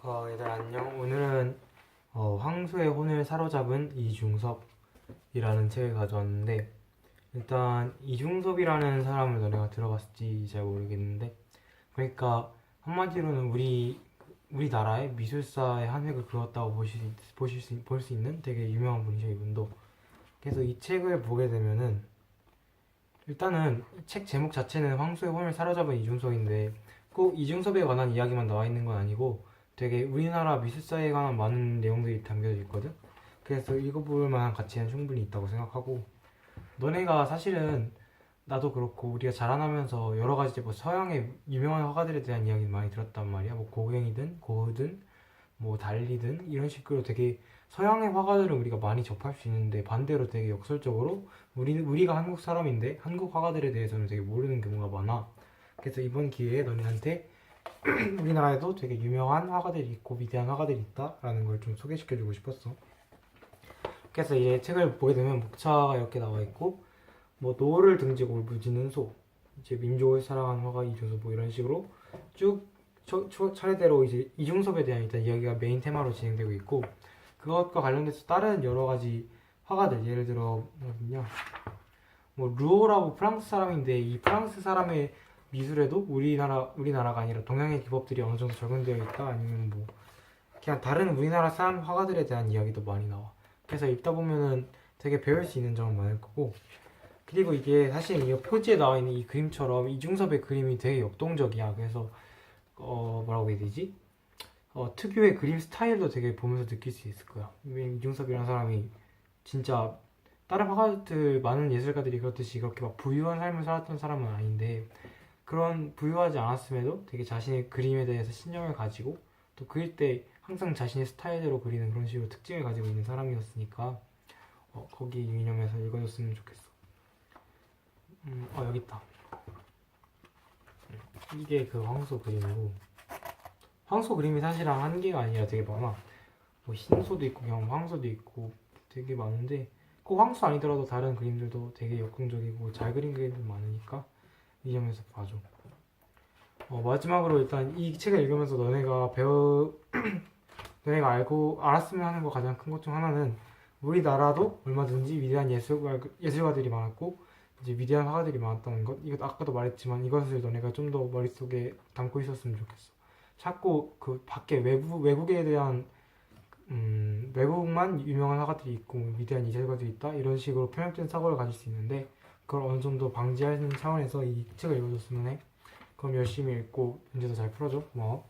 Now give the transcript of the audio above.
어, 얘들 안녕. 오늘은 어, 황소의 혼을 사로잡은 이중섭이라는 책을 가져왔는데 일단 이중섭이라는 사람을 너네가 들어봤을지 잘 모르겠는데 그러니까 한마디로는 우리 우리나라의 미술사의 한 획을 그었다고 보실 수, 보실 수, 볼 수 있는 되게 유명한 분이죠 이분도. 그래서 이 책을 보게 되면은 일단은 책 제목 자체는 황소의 혼을 사로잡은 이중섭인데 꼭 이중섭에 관한 이야기만 나와 있는 건 아니고 되게 우리나라 미술사에 관한 많은 내용들이 담겨져 있거든. 그래서 읽어볼 만한 가치는 충분히 있다고 생각하고 너네가 사실은 나도 그렇고 우리가 자라나면서 여러 가지 뭐 서양의 유명한 화가들에 대한 이야기를 많이 들었단 말이야. 뭐 고갱이든 고흐든 뭐 달리든 이런 식으로 되게 서양의 화가들은 우리가 많이 접할 수 있는데 반대로 되게 역설적으로 우리 우리가 한국 사람인데 한국 화가들에 대해서는 되게 모르는 경우가 많아. 그래서 이번 기회에 너네한테 우리나라에도 되게 유명한 화가들이 있고 위대한 화가들이 있다라는 걸 좀 소개시켜주고 싶었어. 그래서 이제 책을 보게 되면 목차가 이렇게 나와 있고 뭐 노를 등지고 울부짖는 소, 이제 민족을 사랑하는 화가 이중섭 뭐 이런 식으로 쭉 초, 초, 차례대로 이제 이중섭에 대한 일단 이야기가 메인 테마로 진행되고 있고 그것과 관련돼서 다른 여러 가지 화가들 예를 들어 뭐냐 뭐 루오라고 프랑스 사람인데 이 프랑스 사람의 미술에도 우리나라 우리나라가 아니라 동양의 기법들이 어느 정도 적용되어 있다 아니면 뭐 그냥 다른 우리나라 사람 화가들에 대한 이야기도 많이 나와. 그래서 읽다 보면은 되게 배울 수 있는 점은 많을 거고 그리고 이게 사실 이 표지에 나와 있는 이 그림처럼 이중섭의 그림이 되게 역동적이야. 그래서 어 뭐라고 해야 되지? 어 특유의 그림 스타일도 되게 보면서 느낄 수 있을 거야. 이중섭이라는 사람이 진짜 다른 화가들 많은 예술가들이 그렇듯이 그렇게 막 부유한 삶을 살았던 사람은 아닌데 그런 부유하지 않았음에도 되게 자신의 그림에 대해서 신념을 가지고 또 그릴 때 항상 자신의 스타일대로 그리는 그런 식으로 특징을 가지고 있는 사람이었으니까 어, 거기 유념해서 읽어줬으면 좋겠어. 음, 어 여기 있다. 음, 이게 그 황소 그림이고 황소 그림이 사실은 한 개가 아니라 되게 많아. 뭐 흰소도 있고 그냥 황소도 있고 되게 많은데 꼭 황소 아니더라도 다른 그림들도 되게 역동적이고 잘 그린 그림들 많으니까 이 점에서 봐줘. 어, 마지막으로 일단 이 책을 읽으면서 너네가 배워 너네가 알고 알았으면 하는 거 가장 큰 것 중 하나는 우리나라도 얼마든지 위대한 예술가 예술가들이 많았고 이제 위대한 화가들이 많았다는 것. 이것 아까도 말했지만 이것을 너네가 좀 더 머릿속에 담고 있었으면 좋겠어. 자꾸 그 밖에 외부 외국에 대한 음, 외국만 유명한 화가들이 있고 위대한 예술가들이 있다 이런 식으로 편협된 사고를 가질 수 있는데 그걸 어느 정도 방지하는 차원에서 이 책을 읽어줬으면 해. 그럼 열심히 읽고 문제도 잘 풀어줘. 고마워.